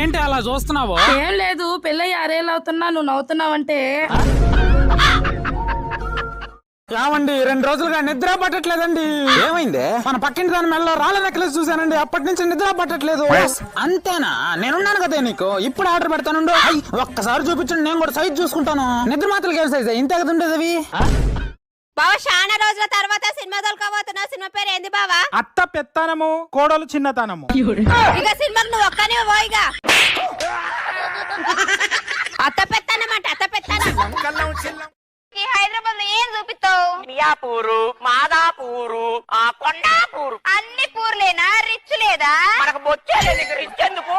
ఏంటి అలా చూస్తున్నావు? ఏం లేదు పెళ్ళయ్యి ఆరేళ్ళు అవుతున్నా నువ్వు నవ్వుతున్నావంటే. రావండి రెండు రోజులుగా నిద్ర పట్టట్లేదండి. ఏమైంది? మన పక్కింటి దాని మెల్ల రాళ్ళ నెక్లెస్ చూశానండి. అప్పటి నుంచి నిద్ర పట్టట్లేదు. అంతేనా? నేనున్నాను కదా నీకు. ఇప్పుడు ఆర్డర్ పెడతానుండు. ఒక్కసారి చూపించండి నేను కూడా సైజ్ చూసుకుంటాను. నిద్ర మాత్రలు ఏం సైజ్ ఇంతే కదా ఉండేది అవి? బావ చాలా రోజుల తర్వాత సినిమా తోలుకోబోతున్నావు. సినిమా పేరు ఏంది బావా? అత్త పెత్తనము కోడలు చిన్నతనము. ఇక సినిమాకి నువ్వు ఒక్కనే పోయిగా అత్త పెత్తనమాట అత్త పెత్తనం. హైదరాబాద్లో ఏం చూపిస్తావు? మియాపూరు మాదాపూరు ఆ కొండాపూరు. అన్ని పూర్లేనా? రిచ్ లేదా? మనకు బొచ్చేది నీకు ఇచ్చేందుకు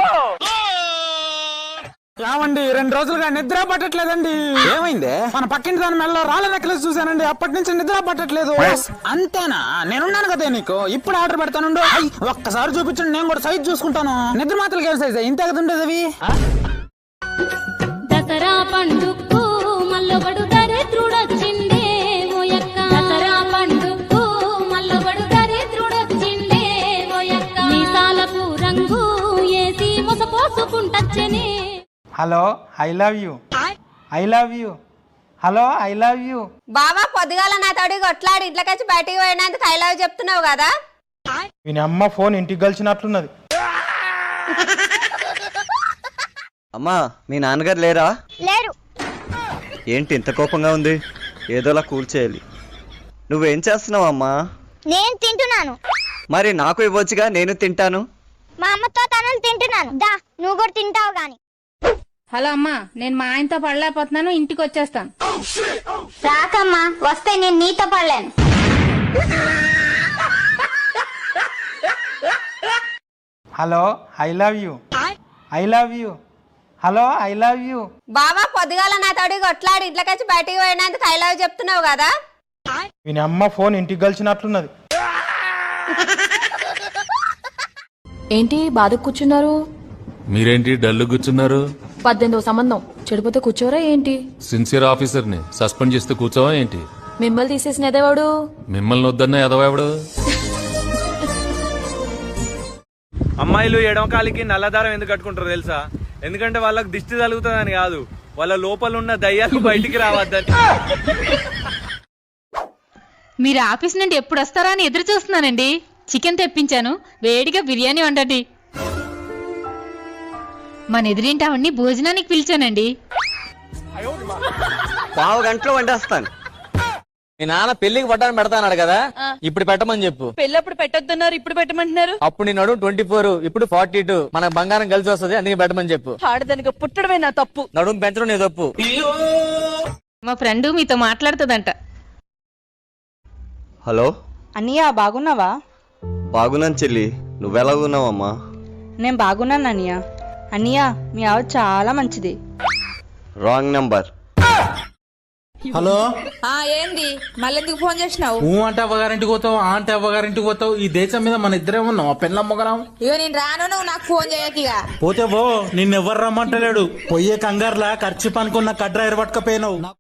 రావండి రెండు రోజులుగా నిద్ర పట్టట్లేదండి. ఏమైంది? మన పక్కింటి దాని మెల్ల రాళ్ళ నెక్లెస్ చూశానండి అప్పటి నుంచి నిద్ర పట్టట్లేదు. అంతేనా? నేనున్నాను కదా నీకు. ఇప్పుడు ఆర్డర్ పెడతానుండు. ఒక్కసారి చూపించండి నేను కూడా సైజ్ చూసుకుంటాను. నిద్ర మాత్రలు ఏం సైజ్ ఇంతే కదా ఉండేది అవి? దసరా మల్లొకడు దరిద్రుడొచ్చిండే hello I love you I love you hello I love you బావా పొద్దుగాల నా తోడి కొట్లాడి ఇంట్లోకి బయటికి పోయినందుకు ఐ లవ్ చెప్తున్నావు కదా? వీని అమ్మ ఫోన్ ఇంటికి గలిచినట్లున్నది అమ్మా మీ నాన్నగారు లేరా? లేరు. ఏంటి ఇంత కోపంగా ఉంది? ఏదోలా కూల్ చేయాలి. నువ్వేం చేస్తున్నావు అమ్మా నేను తింటున్నాను. మరి నాకు ఇవ్వచ్చుగా నేను తింటాను? మా అమ్మతో తనలు తింటున్నాను. దా నువ్వు కూడా తింటావు గాని. హలో అమ్మా నేను మా ఆయనతో పడలేకపోతున్నాను ఇంటికి వచ్చేస్తాను. రాకమ్మా వస్తే నేను నీతో పడలేను. Hello I love you. I love you. Hello I love you. బావా పొద్దుగాల నా తోడి కొట్లాడి ఇంట్లోకి బయటికి పోయినందుకు ఐ లవ్ చెప్తున్నావు కదా? వీని అమ్మ ఫోన్ ఇంటికి గలిచినట్లున్నది ఏంటి బాధకు కూర్చున్నారు? మీరేంటి డల్లు కూర్చున్నారు? పద్దెనిమిదో సంబంధం. చెడిపోతే కూర్చోరా ఏంటి? సిన్సియర్ ఆఫీసర్ని సస్పెండ్ చేస్తే కూర్చోవా ఏంటి? మిమ్మల్ని తీసేసిన ఎదవాడు? మిమ్మల్ని వద్దన్న ఎదవాడు అమ్మాయిలు ఎడమకాలికి నల్లదారం ఎందుకు కట్టుకుంటారో తెలుసా? ఎందుకంటే వాళ్ళకి దిష్టి తగులుతుందని కాదు. వాళ్ళ లోపల ఉన్న దయ్యాలు బయటికి రావద్దని. మీరు ఆఫీస్ నుండి ఎప్పుడు వస్తారా అని ఎదురు చూస్తున్నానండి. చికెన్ తెప్పించాను. వేడిగా బిర్యానీ వండండి. మన ఎదురింటి ఆవిడ్ని భోజనానికి పిలిచానండి. పావు గంటలో వండేస్తాను. మీ నాన్న పెళ్ళికి పట్టాను పెడతాన్నాడు కదా ఇప్పుడు పెట్టమని చెప్పు. పెళ్ళప్పుడు పెట్టొద్దన్నారు ఇప్పుడు పెట్టమంటున్నారు? అప్పుడు నేను నడుము ట్వంటీ ఫోర్ ఇప్పుడు ఫార్టీ టూ మనకు బంగారం కలిసి వస్తుంది అందుకే పెట్టమని చెప్పు. ఆడదానికి పుట్టడమే నా తప్పు. నడుము పెంచడం నీ తప్పు. మా ఫ్రెండ్ మీతో మాట్లాడుతుందంట. హలో? అన్నయ్య బాగున్నావా? బాగున్నాను చెల్లి. నువ్వెలా ఉన్నావమ్మా నేను బాగున్నాను అన్నయ్య. అన్నయ్య మీ ఆవిడ చాలా మంచిది. Wrong number. హలో? ఏంది? మళ్ళెందుకు ఫోన్ చేసినావు? ఊ అంటే అవ్వగారింటికి పోతావు ఆ అంటే అవ్వగారింటికి పోతావు ఈ దేశం మీద మన ఇద్దరే ఉన్నాం పెళ్ళం మొగలం. ఇగో నేను రాను నువ్వు నాకు ఫోన్ చేయకిగా పోతే పో నిన్నెవ్వరు రమ్మంటలేడు. పొయ్యే కంగారులా ఖర్చు పనుకున్న కడ్ర ఎరబట్టుకపోయినావు